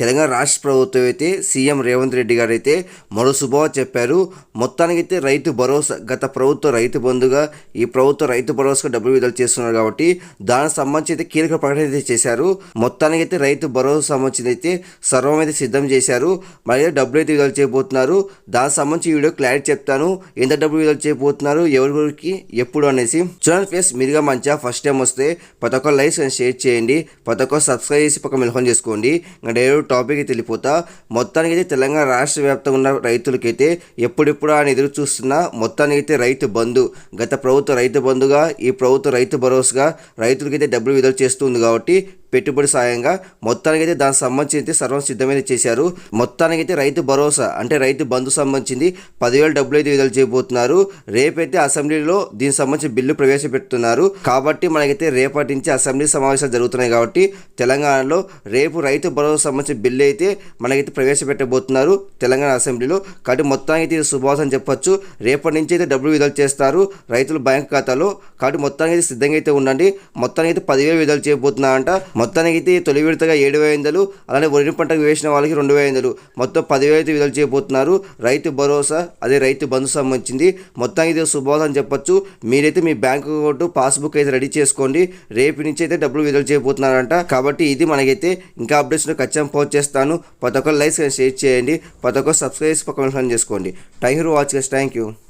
తెలంగాణ రాష్ట్ర ప్రభుత్వం అయితే సీఎం రేవంత్ రెడ్డి గారు అయితే మరో శుభవార్త చెప్పారు. మొత్తానికైతే రైతు భరోసా గత ప్రభుత్వ రైతు బంధుగా ఈ ప్రభుత్వ రైతు భరోసాగా డబ్బులు విడుదల చేస్తున్నారు కాబట్టి దానికి సంబంధించి అయితే కీలక ప్రకటన అయితే చేశారు. మొత్తానికైతే రైతు భరోసా సంబంధించి అయితే సర్వం అయితే సిద్ధం చేశారు. మరి డబ్బులు అయితే విడుదల చేయబోతున్నారు. దానికి సంబంధించి వీడియో క్లారిటీ చెప్తాను. ఎంత డబ్బులు విడుదల చేయబోతున్నారు ఎవరికి ఎప్పుడు అనేసి చూడండి ఫేస్ మీరుగా మంచిగా ఫస్ట్ టైం వస్తే ప్రతి ఒక్క లైక్స్ షేర్ చేయండి. ప్రతి ఒక్క సబ్స్క్రైబ్ చేసి పక్క మిల్హం చేసుకోండి. ఇంకా డైరెక్ట్ టాపిక్ అయితే వెళ్ళిపోతా. మొత్తానికి అయితే తెలంగాణ రాష్ట్ర వ్యాప్తంగా ఉన్న రైతులకైతే ఎప్పుడెప్పుడు ఆయన ఎదురు చూస్తున్న మొత్తానికి అయితే రైతు బంధు. గత ప్రభుత్వ రైతు బంధుగా ఈ ప్రభుత్వ రైతు భరోసాగా రైతులకైతే డబ్బులు విడుదల చేస్తుంది కాబట్టి పెట్టుబడి సాయంగా మొత్తానికైతే దానికి సంబంధించి అయితే సర్వం సిద్ధమైతే చేశారు. మొత్తానికైతే రైతు భరోసా అంటే రైతు బంధు సంబంధించింది పదివేల డబ్బులు అయితే విడుదల చేయబోతున్నారు. రేపైతే అసెంబ్లీలో దీనికి సంబంధించి బిల్లు ప్రవేశపెడుతున్నారు. కాబట్టి మనకైతే రేపటి నుంచి అసెంబ్లీ సమావేశాలు జరుగుతున్నాయి కాబట్టి తెలంగాణలో రేపు రైతు భరోసా సంబంధించిన బిల్లు అయితే మనకైతే ప్రవేశపెట్టబోతున్నారు తెలంగాణ అసెంబ్లీలో. కాబట్టి మొత్తానికి అయితే ఇది శుభవార్త చెప్పొచ్చు. రేపటి నుంచి అయితే డబ్బులు విడుదల చేస్తారు రైతుల బ్యాంక్ ఖాతాలో. కాబట్టి మొత్తానికి అయితే సిద్ధంగా అయితే ఉండండి. మొత్తానికి అయితే పదివేలు విడుదల చేయబోతున్నారంట. మొత్తానికైతే తొలి విడతగా ఏడు వేల అలానే వరి పంటకు వేసిన వాళ్ళకి రెండు వేల మొత్తం పదివేలు విడుదల చేయబోతున్నారు. రైతు భరోసా అదే రైతు బంధు సంబంధించింది. మొత్తానికి ఇది శుభవార్త అని చెప్పొచ్చు. మీరైతే మీ బ్యాంక్ అకౌంట్ పాస్బుక్ అయితే రెడీ చేసుకోండి. రేపు నుంచి అయితే డబ్బులు విడుదల చేయబోతున్నారంట. కాబట్టి ఇది మనకైతే ఇంకా అప్డేట్స్ ఖచ్చితంగా పోస్ట్ చేస్తాను. ప్రతి ఒక్కరు లైక్స్ షేర్ చేయండి. ప్రతి ఒక్కరు సబ్స్క్రైబ్ పక్కన చేసుకోండి. Thank you watch thank you